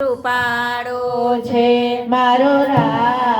રૂપાળો છે મારો રામ